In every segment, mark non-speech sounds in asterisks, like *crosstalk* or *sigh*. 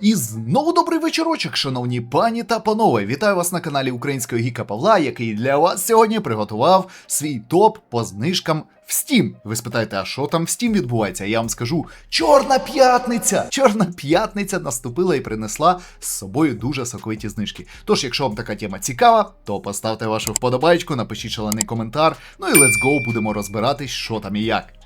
І знову добрий вечорочок, шановні пані та панове. Вітаю вас на каналі Українського Гіка Павла, який для вас сьогодні приготував свій топ по знижкам в Steam. Ви спитаєте, а що там в Steam відбувається? Я вам скажу: Чорна п'ятниця! Чорна п'ятниця наступила і принесла з собою дуже соковиті знижки. Тож, якщо вам така тема цікава, то поставте вашу вподобайку, напишіть шалений коментар. Ну і let's go, будемо розбиратись, що там і як.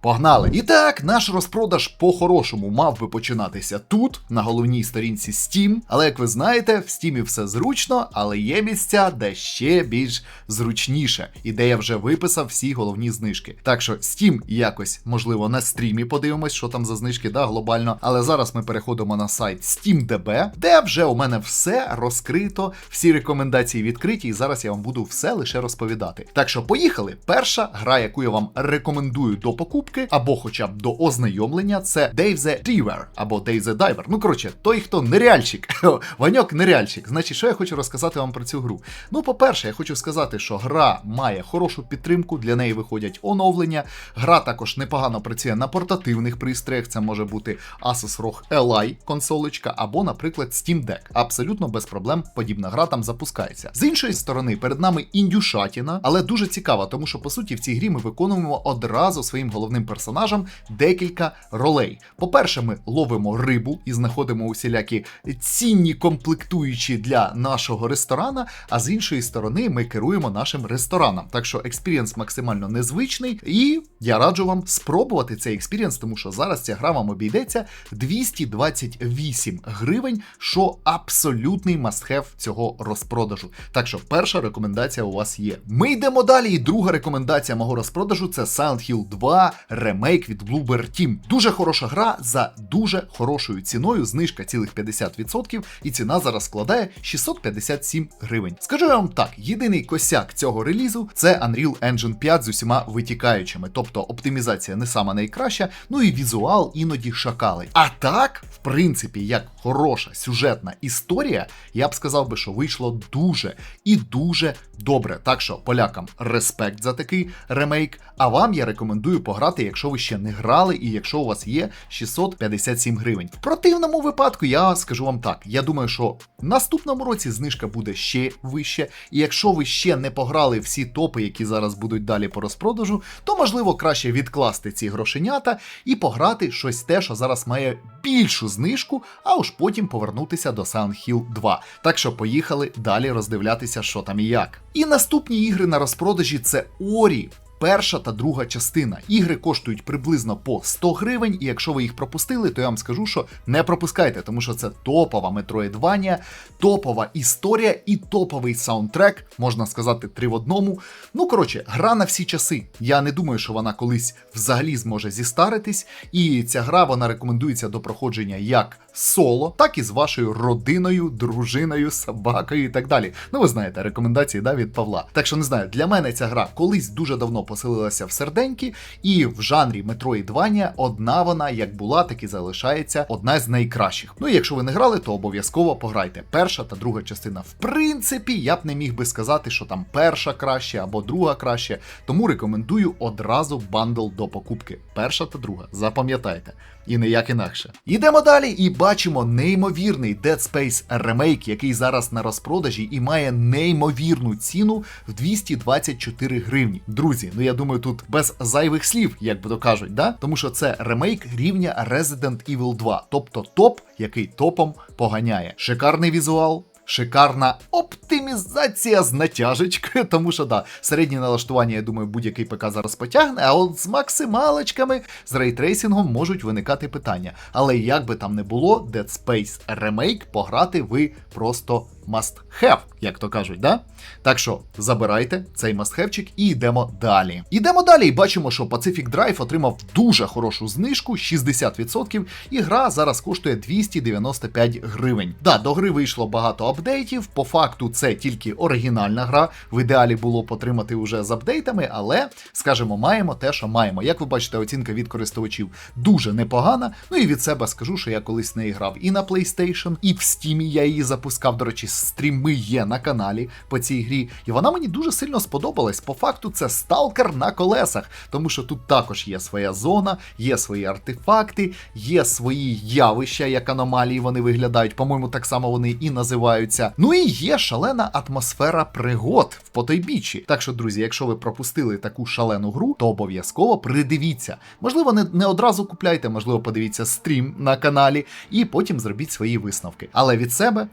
Погнали! І так, наш розпродаж по-хорошому мав би починатися тут, на головній сторінці Steam. Але як ви знаєте, в Steam все зручно, але є місця, де ще більш зручніше, і де я вже виписав всі головні знижки. Так що Steam якось, можливо, на стрімі подивимось, що там за знижки, да, глобально. Але зараз ми переходимо на сайт SteamDB, де вже у мене все розкрито, всі рекомендації відкриті, і зараз я вам буду все лише розповідати. Так що поїхали. Перша гра, яку я вам рекомендую до покупки, або хоча б до ознайомлення, це Dave the Diver, або Dave the Diver. Ну коротше, той, хто неряльщик, *laughs* Ваньок неряльщик. Значить, що я хочу розказати вам про цю гру? Ну, по-перше, я хочу сказати, що гра має хорошу підтримку, для неї виходять оновлення. Гра також непогано працює на портативних пристроях. Це може бути Asus ROG Li консолечка, або, наприклад, Steam Deck. Абсолютно без проблем подібна гра там запускається. З іншої сторони, перед нами індюшатіна, але дуже цікава, тому що по суті в цій грі ми виконуємо одразу своїм головним персонажам декілька ролей. По-перше, ми ловимо рибу і знаходимо усілякі цінні комплектуючі для нашого ресторана. А з іншої сторони, ми керуємо нашим рестораном. Так що експірієнс максимально незвичний, і я раджу вам спробувати цей експірієнс, тому що зараз ця гра вам обійдеться 228 гривень, що абсолютний мастхев цього розпродажу. Так що перша рекомендація у вас є. Ми йдемо далі. І друга рекомендація мого розпродажу це Silent Hill 2 ремейк від Bluebird Team. Дуже хороша гра за дуже хорошою ціною. Знижка цілих 50%, і ціна зараз складає 657 гривень. Скажу я вам так: єдиний косяк цього релізу це Unreal Engine 5 з усіма витікаючими, тобто оптимізація не сама найкраща, ну і візуал іноді шакалить. А так, в принципі, як хороша сюжетна історія, я б сказав би, що вийшло дуже і дуже добре. Так що полякам респект за такий ремейк. А вам я рекомендую пограти, якщо ви ще не грали, і якщо у вас є 657 гривень. В противному випадку я скажу вам так: я думаю, що в наступному році знижка буде ще вище. І якщо ви ще не пограли всі топи, які зараз будуть далі по розпродажу, то можливо краще відкласти ці грошенята і пограти щось те, що зараз має більшу знижку, а уж потім повернутися до Silent Hill 2. Так що поїхали далі роздивлятися, що там і як. І наступні ігри на розпродажі це Орі. Перша та друга частина. Ігри коштують приблизно по 100 гривень, і якщо ви їх пропустили, то я вам скажу, що не пропускайте, тому що це топова метроїдванія, топова історія і топовий саундтрек, можна сказати, три в одному. Ну, коротше, гра на всі часи. Я не думаю, що вона колись взагалі зможе зістаритись. І ця гра вона рекомендується до проходження як соло, так і з вашою родиною, дружиною, собакою і так далі. Ну, ви знаєте, рекомендації да, від Павла. Так що не знаю, для мене ця гра колись дуже давно поселилася в серденьки, і в жанрі Metroidvania одна вона як була, так і залишається одна з найкращих. Ну і якщо ви не грали, то обов'язково пограйте. Перша та друга частина. В принципі, я б не міг би сказати, що там перша краще або друга краще. Тому рекомендую одразу бандл до покупки. Перша та друга. Запам'ятайте. І ніяк інакше. Йдемо далі і бачимо неймовірний Dead Space ремейк, який зараз на розпродажі і має неймовірну ціну в 224 гривні. Друзі, ну я думаю, тут без зайвих слів, як би то кажуть, да? Тому що це ремейк рівня Resident Evil 2, тобто топ, який топом поганяє. Шикарний візуал. Шикарна оптимізація з натяжечкою, *laughs* тому що да, середнє налаштування, я думаю, будь-який ПК зараз потягне, а от з максималочками, з рейтрейсингом можуть виникати питання. Але як би там не було, Dead Space Remake пограти ви просто must have, як то кажуть, да? Так що забирайте цей мастхевчик і йдемо далі. Йдемо далі і бачимо, що Pacific Drive отримав дуже хорошу знижку 60%, і гра зараз коштує 295 гривень. Да, до гри вийшло багато апдейтів. По факту це тільки оригінальна гра. В ідеалі було б отримати вже з апдейтами, але скажімо, маємо те, що маємо. Як ви бачите, оцінка від користувачів дуже непогана. Ну і від себе скажу, що я колись в неї грав і на PlayStation, і в Steam я її запускав. До речі, стріми є на каналі по цій грі. І вона мені дуже сильно сподобалась. По факту, це сталкер на колесах, тому що тут також є своя зона, є свої артефакти, є свої явища, як аномалії вони виглядають. По-моєму, так само вони і називаються. Ну і є шалена атмосфера пригод в потойбіччі. Так що, друзі, якщо ви пропустили таку шалену гру, то обов'язково придивіться. Можливо, не, не одразу купляйте, можливо, подивіться стрім на каналі і потім зробіть свої висновки. Але від себе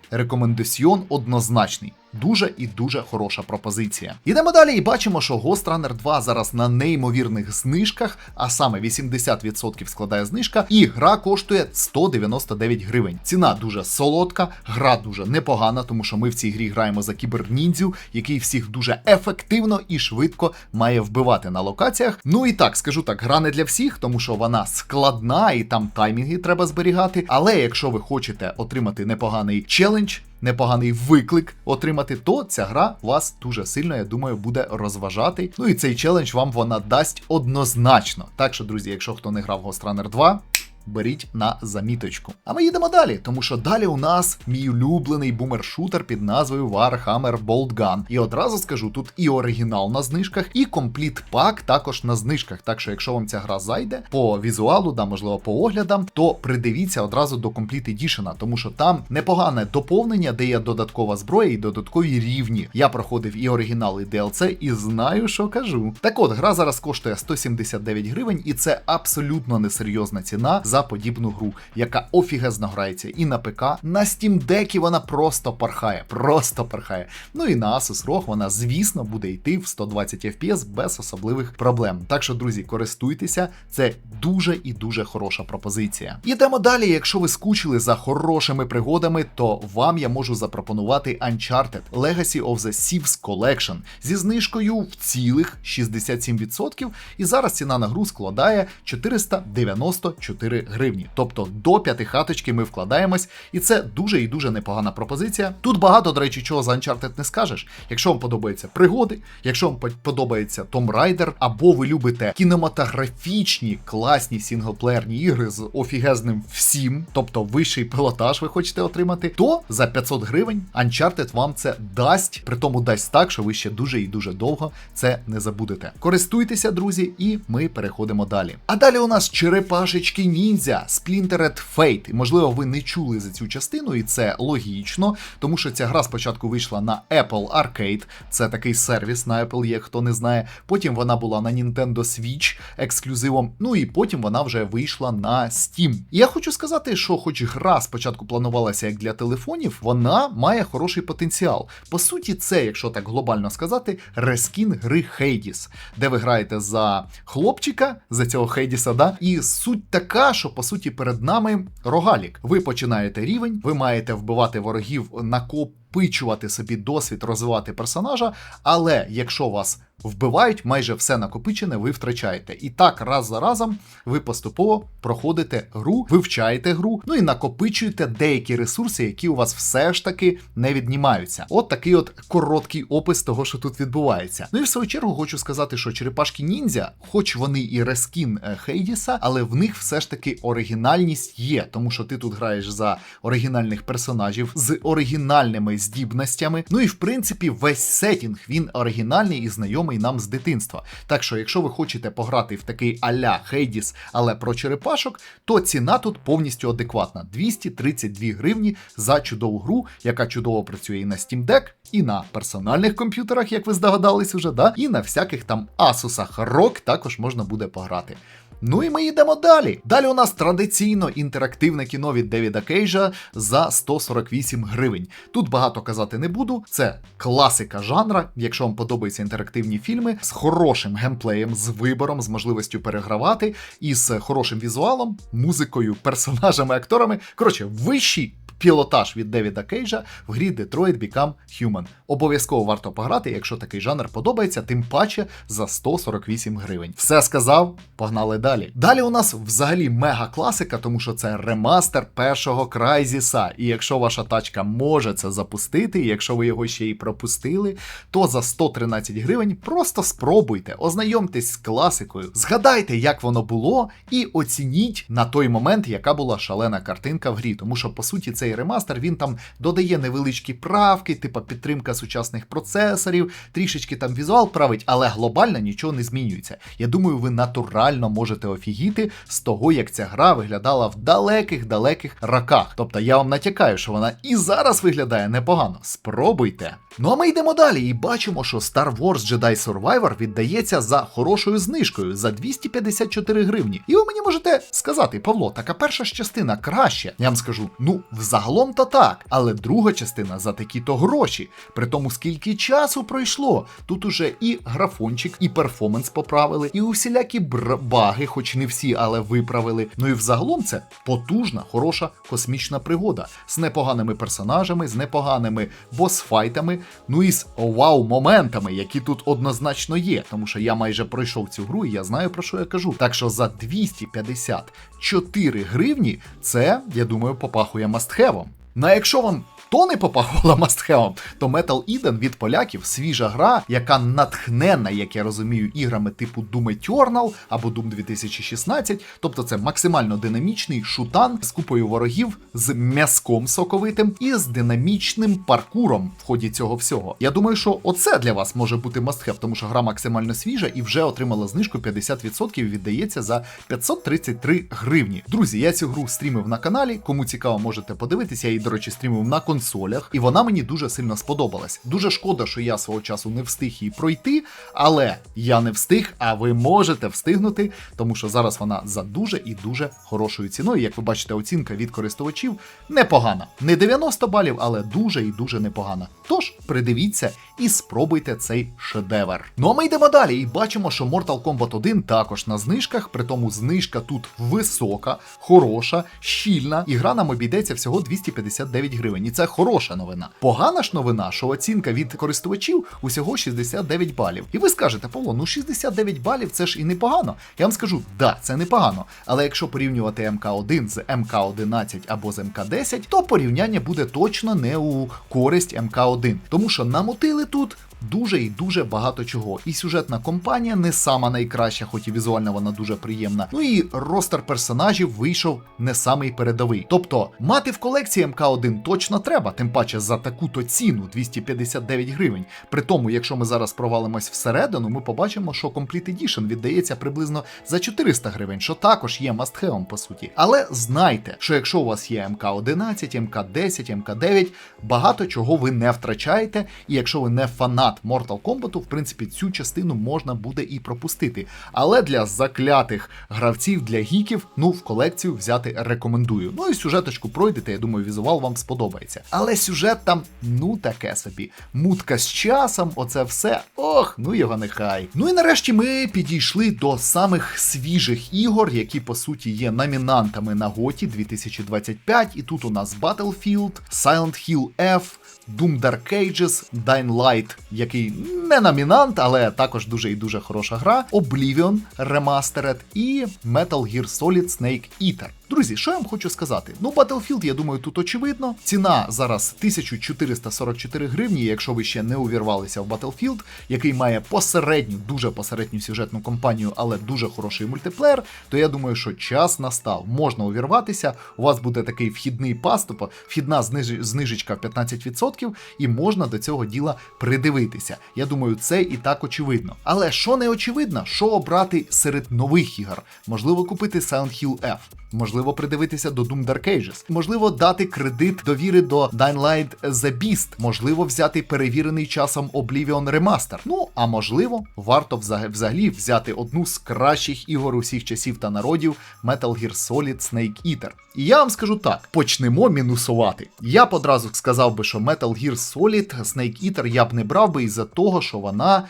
рекомендаціон однозначний. Дуже і дуже хороша пропозиція. Ідемо далі і бачимо, що Ghost Runner 2 зараз на неймовірних знижках, а саме 80% складає знижка, і гра коштує 199 гривень. Ціна дуже солодка, гра дуже непогана, тому що ми в цій грі граємо за кіберніндзю, який всіх дуже ефективно і швидко має вбивати на локаціях. Ну і так, скажу так, гра не для всіх, тому що вона складна і там таймінги треба зберігати. Але якщо ви хочете отримати непоганий челендж, непоганий виклик отримати, то ця гра вас дуже сильно, я думаю, буде розважати. Ну і цей челендж вам вона дасть однозначно. Так що, друзі, якщо хто не грав Ghost Runner 2, беріть на заміточку. А ми їдемо далі, тому що далі у нас мій улюблений бумер-шутер під назвою Warhammer Bolt Gun. І одразу скажу, тут і оригінал на знижках, і компліт пак також на знижках. Так що, якщо вам ця гра зайде по візуалу, да, можливо, по оглядам, то придивіться одразу до Complete Edition, тому що там непогане доповнення, де є додаткова зброя і додаткові рівні. Я проходив і оригінал, і DLC, і знаю, що кажу. Так от, гра зараз коштує 179 гривень, і це абсолютно несерйозна ціна за подібну гру, яка офігезно грається і на ПК. На Steam Deck вона просто пархає, просто пархає. Ну і на Asus ROG вона, звісно, буде йти в 120 FPS без особливих проблем. Так що, друзі, користуйтеся, це дуже і дуже хороша пропозиція. Ідемо далі. Якщо ви скучили за хорошими пригодами, то вам я можу запропонувати Uncharted Legacy of the Thieves Collection зі знижкою в цілих 67%. І зараз ціна на гру складає 494 гривні. Тобто до п'яти хаточки ми вкладаємось, і це дуже і дуже непогана пропозиція. Тут багато, до речі, чого за Uncharted не скажеш. Якщо вам подобаються пригоди, якщо вам подобається Tomb Raider, або ви любите кінематографічні класні сінглплеєрні ігри з офігезним всім, тобто вищий пілотаж ви хочете отримати, то за 500 гривень Uncharted вам це дасть, при тому дасть так, що ви ще дуже і дуже довго це не забудете. Користуйтеся, друзі, і ми переходимо далі. А далі у нас черепашечки ніндзя Splintered Fate. Можливо, ви не чули за цю частину, і це логічно, тому що ця гра спочатку вийшла на Apple Arcade, це такий сервіс на Apple є, хто не знає. Потім вона була на Nintendo Switch ексклюзивом. Ну і потім вона вже вийшла на Steam. Я хочу сказати, що, хоч гра спочатку планувалася як для телефонів, вона має хороший потенціал. По суті, це, якщо так глобально сказати, рескін гри Hades, де ви граєте за хлопчика, за цього Хейдіса, да? І суть така, що по суті перед нами рогалік. Ви починаєте рівень, ви маєте вбивати ворогів накопичувати собі досвід, розвивати персонажа. Але якщо вас вбивають, майже все накопичене, ви втрачаєте. І так, раз за разом, ви поступово проходите гру, вивчаєте гру, ну і накопичуєте деякі ресурси, які у вас все ж таки не віднімаються. От такий от короткий опис того, що тут відбувається. Ну і в свою чергу хочу сказати, що черепашки ніндзя, хоч вони і рескін е, Хейдіса, але в них все ж таки оригінальність є, тому що ти тут граєш за оригінальних персонажів з оригінальними здібностями. Ну і в принципі весь сетінг він оригінальний і знайомий нам з дитинства. Так що, якщо ви хочете пограти в такий аля Хейдіс, але про черепашок, то ціна тут повністю адекватна: 232 гривні за чудову гру, яка чудово працює і на Steam Deck, і на персональних комп'ютерах, як ви здогадались уже, да? і на всяких там Asusах ROG також можна буде пограти. Ну і ми йдемо далі. Далі у нас традиційно інтерактивне кіно від Девіда Кейджа за 148 гривень. Тут багато казати не буду. Це класика жанра. Якщо вам подобаються інтерактивні фільми з хорошим геймплеєм, з вибором, з можливістю перегравати, і з хорошим візуалом, музикою, персонажами, акторами. Коротше, вищий пілотаж від Девіда Кейджа в грі Detroit Become Human. Обов'язково варто пограти, якщо такий жанр подобається, тим паче за 148 гривень. Все сказав, погнали далі. Далі у нас взагалі мега класика, тому що це ремастер першого Крайзіса. І якщо ваша тачка може це запустити, і якщо ви його ще й пропустили, то за 113 гривень просто спробуйте, ознайомтесь з класикою, згадайте, як воно було, і оцініть на той момент, яка була шалена картинка в грі. Тому що по суті цей ремастер він там додає невеличкі правки, типа підтримка сучасних процесорів, трішечки там візуал править, але глобально нічого не змінюється. Я думаю, ви натурально можете офігіти з того, як ця гра виглядала в далеких-далеких роках. Тобто я вам натякаю, що вона і зараз виглядає непогано. Спробуйте. Ну а ми йдемо далі і бачимо, що Star Wars Jedi Survivor віддається за хорошою знижкою за 254 гривні. І ви мені можете сказати, Павло, така перша ж частина краще. Я вам скажу, ну взагалом то так, але друга частина за такі-то гроші. При тому, скільки часу пройшло. Тут уже і графончик, і перформанс поправили, і усілякі баги, хоч не всі, але виправили. Ну і взагалом це потужна, хороша космічна пригода з непоганими персонажами, з непоганими босфайтами, ну і з вау-моментами, які тут однозначно є. Тому що я майже пройшов цю гру і я знаю про що я кажу. Так що за 254 гривні це, я думаю, попахує мастхевом. Ну а якщо вам то не мастхевом, то Metal Eden від поляків свіжа гра, яка натхнена, як я розумію, іграми типу Doom Eternal або Doom 2016. Тобто це максимально динамічний шутан з купою ворогів, з м'язком соковитим і з динамічним паркуром в ході цього всього. Я думаю, що оце для вас може бути мастхев, тому що гра максимально свіжа і вже отримала знижку 50% віддається за 533 гривні. Друзі, я цю гру стрімив на каналі. Кому цікаво, можете подивитися. Я її, до речі, стрімив на консолях, і вона мені дуже сильно сподобалась. Дуже шкода, що я свого часу не встиг її пройти, але я не встиг, а ви можете встигнути, тому що зараз вона за дуже і дуже хорошою ціною. Як ви бачите, оцінка від користувачів непогана. Не 90 балів, але дуже і дуже непогана. Тож придивіться і спробуйте цей шедевр. Ну а ми йдемо далі і бачимо, що Mortal Kombat 1 також на знижках, при тому знижка тут висока, хороша, щільна, і гра нам обійдеться всього 259 гривень. І це хороша новина. Погана ж новина, що оцінка від користувачів усього 69 балів. І ви скажете, Павло, ну 69 балів це ж і непогано. Я вам скажу, да, це непогано. Але якщо порівнювати МК1 з МК11 або з МК10, то порівняння буде точно не у користь МК1. Тому що намотили тут дуже і дуже багато чого. І сюжетна компанія не сама найкраща, хоч і візуально вона дуже приємна. Ну і ростер персонажів вийшов не самий передовий. Тобто мати в колекції МК1 точно треба, тим паче за таку-то ціну 259 гривень. При тому, якщо ми зараз провалимось всередину, ми побачимо, що Complete Edition віддається приблизно за 400 гривень, що також є мастхевом по суті. Але знайте, що якщо у вас є МК11, МК10, МК9, багато чого ви не втрачаєте, і якщо ви не фанат Mortal Kombat, в принципі, цю частину можна буде і пропустити. Але для заклятих гравців, для гіків, ну в колекцію взяти рекомендую. Ну і сюжеточку пройдете, я думаю, візуал вам сподобається. Але сюжет там, ну таке собі. Мутка з часом, оце все. Ох, ну його нехай. Ну і нарешті ми підійшли до самих свіжих ігор, які по суті є номінантами на Готі 2025. І тут у нас Battlefield, Silent Hill F. Doom Dark Ages, Dying Light, який не номінант, але також дуже і дуже хороша гра, Oblivion Remastered і Metal Gear Solid Snake Eater. Друзі, що я вам хочу сказати? Ну, Battlefield, я думаю, тут очевидно. Ціна зараз 1444 гривні, якщо ви ще не увірвалися в Battlefield, який має посередню, дуже посередню сюжетну кампанію, але дуже хороший мультиплеєр, то я думаю, що час настав. Можна увірватися. У вас буде такий вхідний пас, тобто вхідна зниж... знижечка в 15%, і можна до цього діла придивитися. Я думаю, це і так очевидно. Але що не очевидно, що обрати серед нових ігор? Можливо, купити Silent Hill F. Можливо, придивитися до Doom Dark Ages. Можливо, дати кредит довіри до Dying Light The Beast. Можливо, взяти перевірений часом Oblivion Remaster. Ну, а можливо, варто взагалі взяти одну з кращих ігор усіх часів та народів Metal Gear Solid Snake Eater. І я вам скажу так: почнемо мінусувати. Я б одразу сказав би, що Metal Gear Solid Snake Eater я б не брав би із-за того, що вона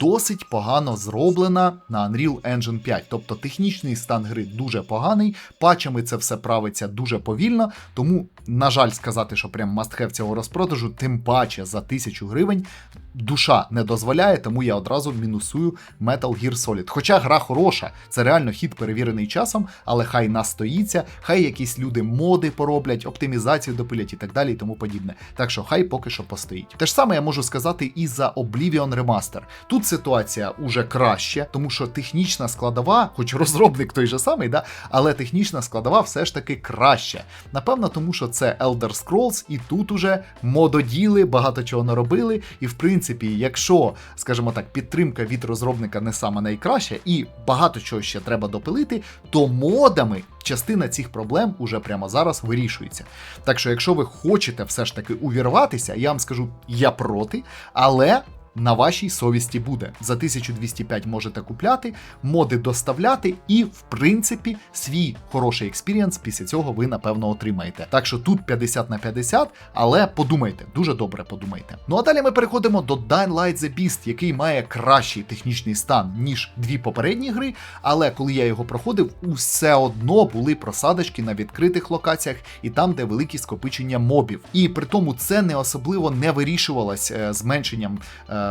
досить погано зроблена на Unreal Engine 5. Тобто технічний стан гри дуже поганий. Патчами це все правиться дуже повільно. Тому, на жаль, сказати, що прям must-have цього розпродажу, тим паче за тисячу гривень. Душа не дозволяє, тому я одразу мінусую Metal Gear Solid. Хоча гра хороша, це реально хід перевірений часом, але хай настоїться, хай якісь люди моди пороблять, оптимізацію допилять і так далі, і тому подібне. Так що хай поки що постоїть. Те ж саме я можу сказати і за Oblivion Remaster. Тут ситуація уже краще, тому що технічна складова, хоч розробник той же самий, да, але технічна складова все ж таки краще. Напевно, тому що це Elder Scrolls, і тут уже мододіли, багато чого наробили. І в принципі, якщо, скажімо так, підтримка від розробника не саме найкраща, і багато чого ще треба допилити, то модами. Частина цих проблем уже прямо зараз вирішується. Так що, якщо ви хочете все ж таки увірватися, я вам скажу, я проти, але на вашій совісті буде. За 1205 можете купляти, моди доставляти, і, в принципі, свій хороший експірієнс після цього ви, напевно, отримаєте. Так що тут 50 на 50, але подумайте, дуже добре подумайте. Ну а далі ми переходимо до Dying Light The Beast, який має кращий технічний стан, ніж дві попередні гри. Але коли я його проходив, усе одно були просадочки на відкритих локаціях і там, де великі скопичення мобів. І при тому це не особливо не вирішувалось е, зменшенням.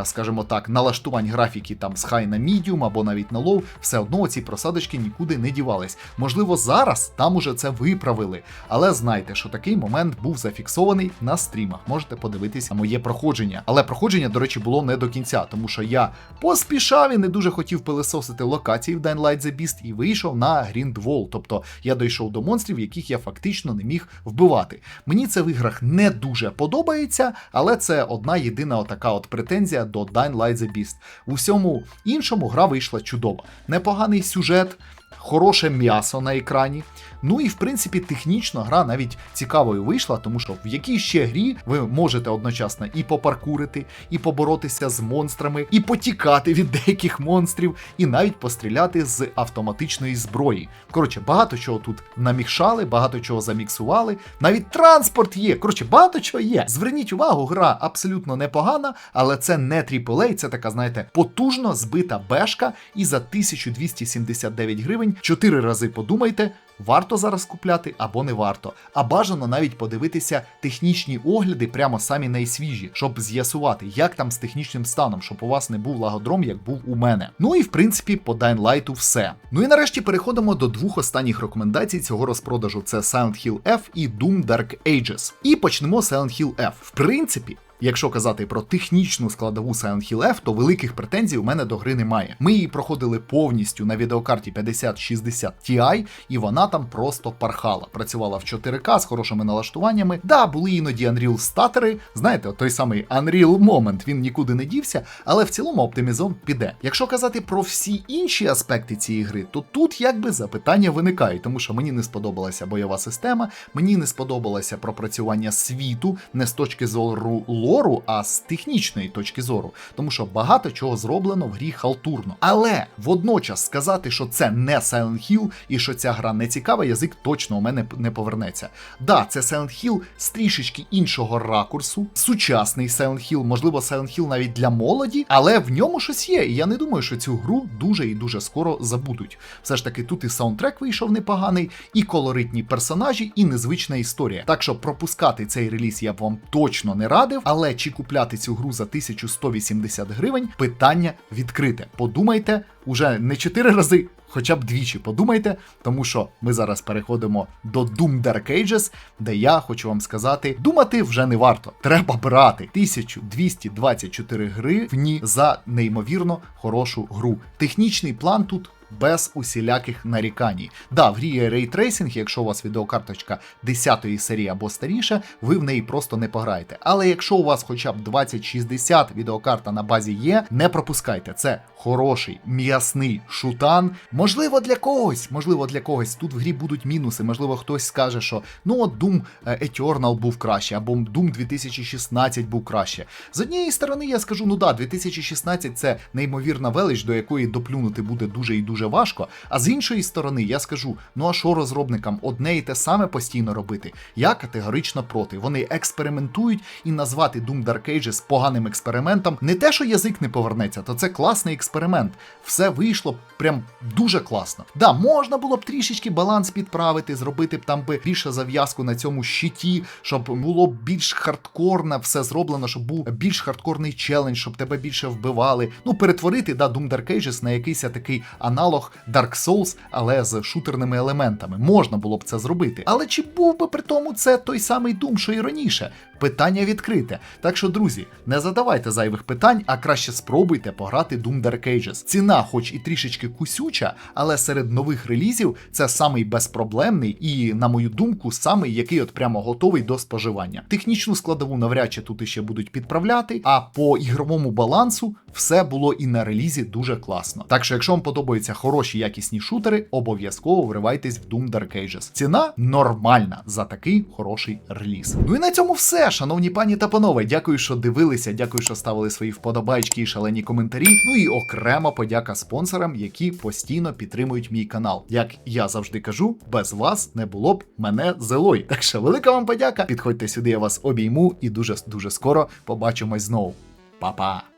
Е, скажімо так, налаштувань графіки там з high на medium або навіть на low, все одно ці просадочки нікуди не дівались. Можливо, зараз там уже це виправили, але знайте, що такий момент був зафіксований на стрімах. Можете подивитися моє проходження. Але проходження, до речі, було не до кінця, тому що я поспішав і не дуже хотів пилисосити локації в Dying Light The Beast і вийшов на Grindwall. Тобто я дійшов до монстрів, яких я фактично не міг вбивати. Мені це в іграх не дуже подобається, але це одна єдина отака от претензія до Dying Light The Beast. У всьому іншому гра вийшла чудова. Непоганий сюжет, хороше м'ясо на екрані. Ну і в принципі технічно гра навіть цікавою вийшла, тому що в якій ще грі ви можете одночасно і попаркурити, і поборотися з монстрами, і потікати від деяких монстрів, і навіть постріляти з автоматичної зброї. Коротше, багато чого тут намішали, багато чого заміксували. Навіть транспорт є. Коротше, багато чого є. Зверніть увагу, гра абсолютно непогана, але це не AAA, це така, знаєте, потужно збита бешка, і за 1279 гривень 4 рази подумайте. Варто зараз купляти або не варто, а бажано навіть подивитися технічні огляди прямо самі найсвіжі, щоб з'ясувати, як там з технічним станом, щоб у вас не був лагодром, як був у мене. Ну і в принципі по Dying Light все. Ну і нарешті переходимо до двох останніх рекомендацій цього розпродажу: це Silent Hill F і Doom Dark Ages. І почнемо з Silent Hill F. В принципі. Якщо казати про технічну складову Silent Hill F, то великих претензій у мене до гри немає. Ми її проходили повністю на відеокарті 5060 Ti, і вона там просто пархала. Працювала в 4К з хорошими налаштуваннями. Да, були іноді Unreal статери. Знаєте, той самий Unreal Moment, він нікуди не дівся, але в цілому оптимізон піде. Якщо казати про всі інші аспекти цієї гри, то тут якби запитання виникають, тому що мені не сподобалася бойова система, мені не сподобалося пропрацювання світу не з точки зору лору, а з технічної точки зору, тому що багато чого зроблено в грі халтурно. Але водночас сказати, що це не Silent Hill і що ця гра не цікава, язик точно у мене не повернеться. Да, це Silent Hill з трішечки іншого ракурсу, сучасний Silent Hill, можливо, Silent Hill навіть для молоді, але в ньому щось є. І я не думаю, що цю гру дуже і дуже скоро забудуть. Все ж таки, тут і саундтрек вийшов непоганий, і колоритні персонажі, і незвична історія. Так що пропускати цей реліз я б вам точно не радив. Але чи купляти цю гру за 1180 гривень? Питання відкрите. Подумайте уже не 4 рази. Хоча б двічі подумайте, тому що ми зараз переходимо до Doom Dark Ages, де я хочу вам сказати, думати вже не варто. Треба брати 1224 гривні за неймовірно хорошу гру. Технічний план тут без усіляких нарікань. Да, в грі є рейтрейсинг, якщо у вас відеокарточка 10-ї серії або старіша, ви в неї просто не пограєте. Але якщо у вас хоча б 2060 відеокарта на базі є, не пропускайте. Це хороший, м'ясний шутан. Можливо, для когось, можливо, для когось тут в грі будуть мінуси. Можливо, хтось скаже, що ну от Doom Eternal був краще, або Doom 2016 був краще. З однієї сторони, я скажу, ну да, 2016 це неймовірна велич, до якої доплюнути буде дуже і дуже дуже важко. А з іншої сторони, я скажу: ну а що розробникам одне і те саме постійно робити? Я категорично проти. Вони експериментують і назвати Doom Dark Ages поганим експериментом. Не те, що язик не повернеться, то це класний експеримент. Все вийшло прям дуже класно. Да, можна було б трішечки баланс підправити, зробити б там би більше зав'язку на цьому щиті, щоб було більш хардкорне все зроблено, щоб був більш хардкорний челендж, щоб тебе більше вбивали. Ну, перетворити да, Doom Dark Ages на якийсь такий аналог Dark Souls, але з шутерними елементами. Можна було б це зробити. Але чи був би при тому це той самий Doom, що і раніше? Питання відкрите. Так що, друзі, не задавайте зайвих питань, а краще спробуйте пограти Doom Dark Ages. Ціна, хоч і трішечки кусюча, але серед нових релізів це самий безпроблемний і, на мою думку, самий, який от прямо готовий до споживання. Технічну складову навряд чи тут іще будуть підправляти, а по ігровому балансу все було і на релізі дуже класно. Так що, якщо вам подобаються хороші якісні шутери, обов'язково вривайтесь в Doom Dark Ages. Ціна нормальна за такий хороший реліз. Ну і на цьому все, шановні пані та панове. Дякую, що дивилися, дякую, що ставили свої вподобайки і шалені коментарі. Ну і окрема подяка спонсорам, які постійно підтримують мій канал. Як я завжди кажу, без вас не було б мене зелой. Так що велика вам подяка. Підходьте сюди, я вас обійму і дуже дуже скоро побачимось знову. Па-па!